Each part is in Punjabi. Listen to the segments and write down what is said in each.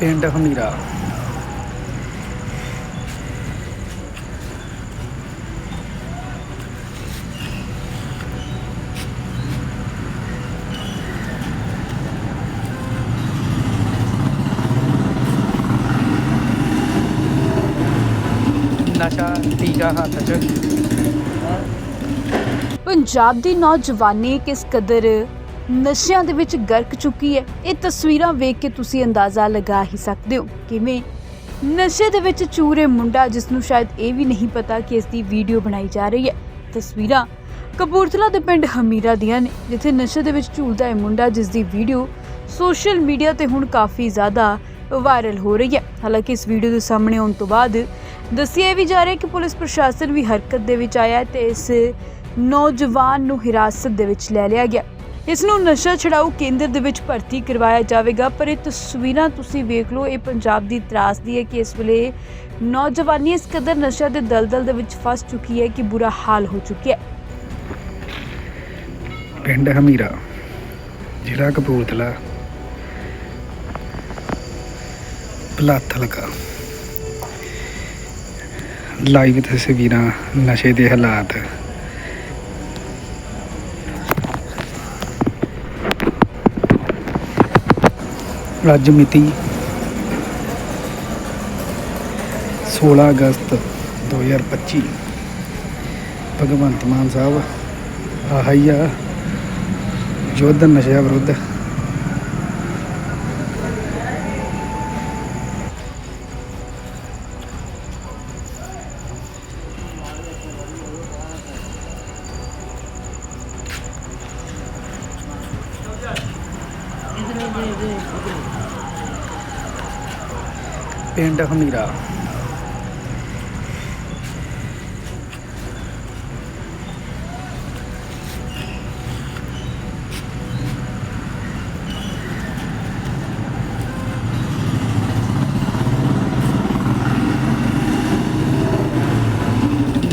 ਪਿੰਡ ਹਮੀਰਾ ਨਸ਼ਾ ਟੀਕਾ ਹੱਥ ਪੰਜਾਬ ਦੀ ਨੌਜਵਾਨੀ ਕਿਸ ਕਦਰ ਨਸ਼ਿਆਂ ਦੇ ਵਿੱਚ ਗਰਕ ਚੁੱਕੀ ਹੈ। ਇਹ ਤਸਵੀਰਾਂ ਵੇਖ ਕੇ ਤੁਸੀਂ ਅੰਦਾਜ਼ਾ ਲਗਾ ਹੀ ਸਕਦੇ ਹੋ ਕਿਵੇਂ ਨਸ਼ੇ ਦੇ ਵਿੱਚ ਚੂਰੇ ਮੁੰਡਾ ਜਿਸ ਨੂੰ ਸ਼ਾਇਦ ਇਹ ਵੀ ਨਹੀਂ ਪਤਾ ਕਿ ਇਸ ਦੀ ਵੀਡੀਓ ਬਣਾਈ ਜਾ ਰਹੀ ਹੈ। ਤਸਵੀਰਾਂ ਕਪੂਰਥਲਾ ਦੇ ਪਿੰਡ ਹਮੀਰਾ ਦੀਆਂ ਨੇ, ਜਿੱਥੇ ਨਸ਼ੇ ਦੇ ਵਿੱਚ ਝੂਲਦਾ ਇਹ ਮੁੰਡਾ, ਜਿਸ ਦੀ ਵੀਡੀਓ ਸੋਸ਼ਲ ਮੀਡੀਆ ਤੇ ਹੁਣ ਕਾਫੀ ਜ਼ਿਆਦਾ ਵਾਇਰਲ ਹੋ ਰਹੀ ਹੈ। ਹਾਲਾਂਕਿ ਇਸ ਵੀਡੀਓ ਦੇ ਸਾਹਮਣੇ ਆਉਣ ਤੋਂ ਬਾਅਦ ਦੱਸਿਆ ਇਹ ਵੀ ਜਾ ਰਿਹਾ ਕਿ ਪੁਲਿਸ ਪ੍ਰਸ਼ਾਸਨ ਵੀ ਹਰਕਤ ਦੇ ਵਿੱਚ ਆਇਆ ਹੈ ਤੇ ਇਸ ਨੌਜਵਾਨ ਨੂੰ ਹਿਰਾਸਤ ਦੇ ਵਿੱਚ ਲੈ ਲਿਆ ਗਿਆ। ਇਸ ਨੂੰ ਨਸ਼ਾ ਛਡਾਊ ਕੇਂਦਰ ਦੇ ਵਿੱਚ ਭਰਤੀ ਕਰਵਾਇਆ ਜਾਵੇਗਾ, ਪਰ ਇਹ ਤਸਵੀਰਾਂ ਤੁਸੀਂ ਵੇਖ ਲਓ, ਇਹ ਪੰਜਾਬ ਦੀ ਤਰਾਸਦੀ ਹੈ ਕਿ ਇਸ ਵੇਲੇ ਨੌਜਵਾਨੀ ਇਸ ਕਦਰ ਨਸ਼ਾ ਦੇ ਦਲਦਲ ਦੇ ਵਿੱਚ ਫਸ ਚੁੱਕੀ ਹੈ ਕਿ ਬੁਰਾ ਹਾਲ ਹੋ ਚੁੱਕਿਆ ਹੈ। ਪਿੰਡ ਹਮੀਰਾ, ਜ਼ਿਲ੍ਹਾ ਕਪੂਰਥਲਾ, ਪਲਾਥ ਲਗਾ। ਲਾਈਵ ਤਸਵੀਰਾਂ ਨਸ਼ੇ ਦੇ ਹਾਲਾਤ ਅੱਜ ਮਿਤੀ 16 ਅਗਸਤ 2025 ਭਗਵੰਤ ਮਾਨ ਸਾਹਿਬ ਆਹ ਆ ਯੁੱਧ ਨਸ਼ਿਆਂ ਵਿਰੁੱਧ। ਪਿੰਡ ਹਮੀਰਾ।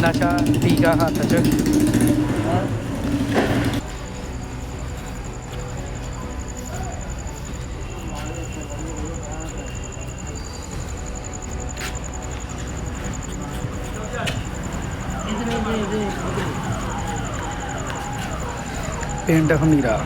ਨਸ਼ਾ ਟੀਕਾ ਹੱਥ 'ਚ। ਪਿੰਡ ਹਮੀਰਾ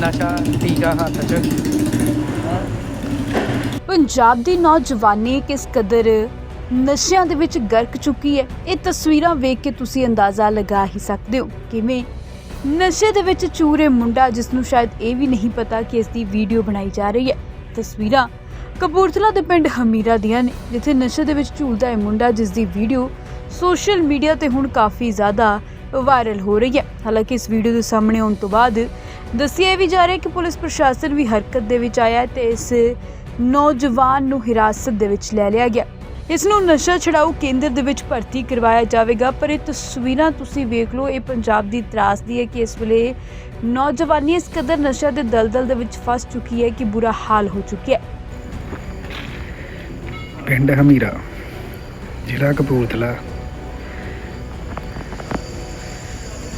ਨਸ਼ਾ ਟੀਕਾ ਹੱਥ 'ਚ। ਪੰਜਾਬ ਦੀ ਨੌਜਵਾਨੀ ਕਿਸ ਕਦਰ ਨਸ਼ਿਆਂ ਦੇ ਵਿੱਚ ਗਰਕ ਚੁੱਕੀ ਹੈ। ਇਹ ਤਸਵੀਰਾਂ ਵੇਖ ਕੇ ਤੁਸੀਂ ਅੰਦਾਜ਼ਾ ਲਗਾ ਹੀ ਸਕਦੇ ਹੋ ਕਿਵੇਂ ਨਸ਼ੇ ਦੇ ਵਿੱਚ ਚੂਰੇ ਮੁੰਡਾ ਜਿਸ ਨੂੰ ਸ਼ਾਇਦ ਇਹ ਵੀ ਨਹੀਂ ਪਤਾ ਕਿ ਇਸ ਦੀ ਵੀਡੀਓ ਬਣਾਈ ਜਾ ਰਹੀ ਹੈ। ਤਸਵੀਰਾਂ ਕਪੂਰਥਲਾ ਦੇ ਪਿੰਡ ਹਮੀਰਾ ਦੀਆਂ ਨੇ, ਜਿੱਥੇ ਨਸ਼ੇ ਦੇ ਵਿੱਚ ਝੂਲਦਾ ਹੈ ਮੁੰਡਾ, ਜਿਸ ਦੀ ਵੀਡੀਓ ਸੋਸ਼ਲ ਮੀਡੀਆ ਤੇ ਹੁਣ ਕਾਫੀ ਜ਼ਿਆਦਾ ਵਾਇਰਲ ਹੋ ਰਹੀ ਹੈ। ਹਾਲਾਂਕਿ ਇਸ ਵੀਡੀਓ ਦੇ ਸਾਹਮਣੇ ਆਉਣ ਤੋਂ ਬਾਅਦ ਦੱਸਿਆ ਵੀ ਜਾ ਰਿਹਾ ਕਿ ਪੁਲਿਸ ਪ੍ਰਸ਼ਾਸਨ ਵੀ ਹਰਕਤ ਦੇ ਵਿੱਚ ਆਇਆ ਹੈ ਤੇ ਇਸ ਨੌਜਵਾਨ ਨੂੰ ਹਿਰਾਸਤ ਦੇ ਵਿੱਚ ਲੈ ਲਿਆ ਗਿਆ। ਇਸ ਨੂੰ ਨਸ਼ਾ ਛਡਾਊ ਕੇਂਦਰ ਦੇ ਵਿੱਚ ਭਰਤੀ ਕਰਵਾਇਆ ਜਾਵੇਗਾ, ਪਰ ਇਹ ਤਸਵੀਰਾਂ ਤੁਸੀਂ ਵੇਖ ਲਓ, ਇਹ ਪੰਜਾਬ ਦੀ ਤਰਾਸਦੀ ਹੈ ਕਿ ਇਸ ਵੇਲੇ ਨੌਜਵਾਨੀ ਇਸ ਕਦਰ ਨਸ਼ਾ ਦੇ ਦਲਦਲ ਦੇ ਵਿੱਚ ਫਸ ਚੁੱਕੀ ਹੈ ਕਿ ਬੁਰਾ ਹਾਲ ਹੋ ਚੁੱਕਿਆ ਹੈ। ਪਿੰਡ ਹਮੀਰਾ, ਜ਼ਿਲ੍ਹਾ ਕਪੂਰਥਲਾ,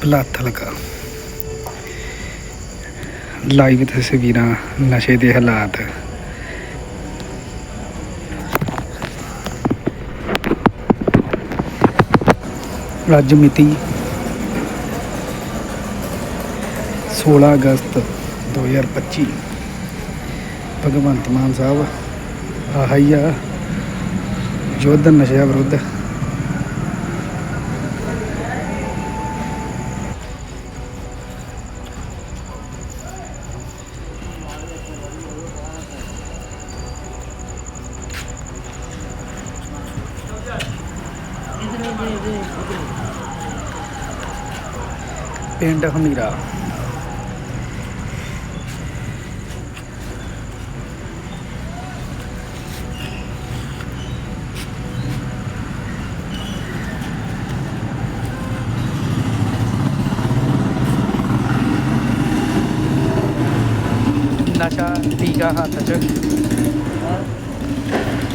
ਪਲਾਥ ਲਗਾ। ਲਾਈਵ ਤਸਵੀਰਾਂ ਨਸ਼ੇ ਦੇ ਹਾਲਾਤ ਅੱਜ ਮਿਤੀ 16 ਅਗਸਤ 2025 ਭਗਵੰਤ ਮਾਨ ਸਾਹਿਬ ਆਹ ਯੁੱਧ ਨਸ਼ਿਆਂ ਵਿਰੁੱਧ ਪਿੰਡ ਹਮੀਰਾ ਨਸ਼ਾ ਟੀਕਾ ਹੱਥ 'ਚ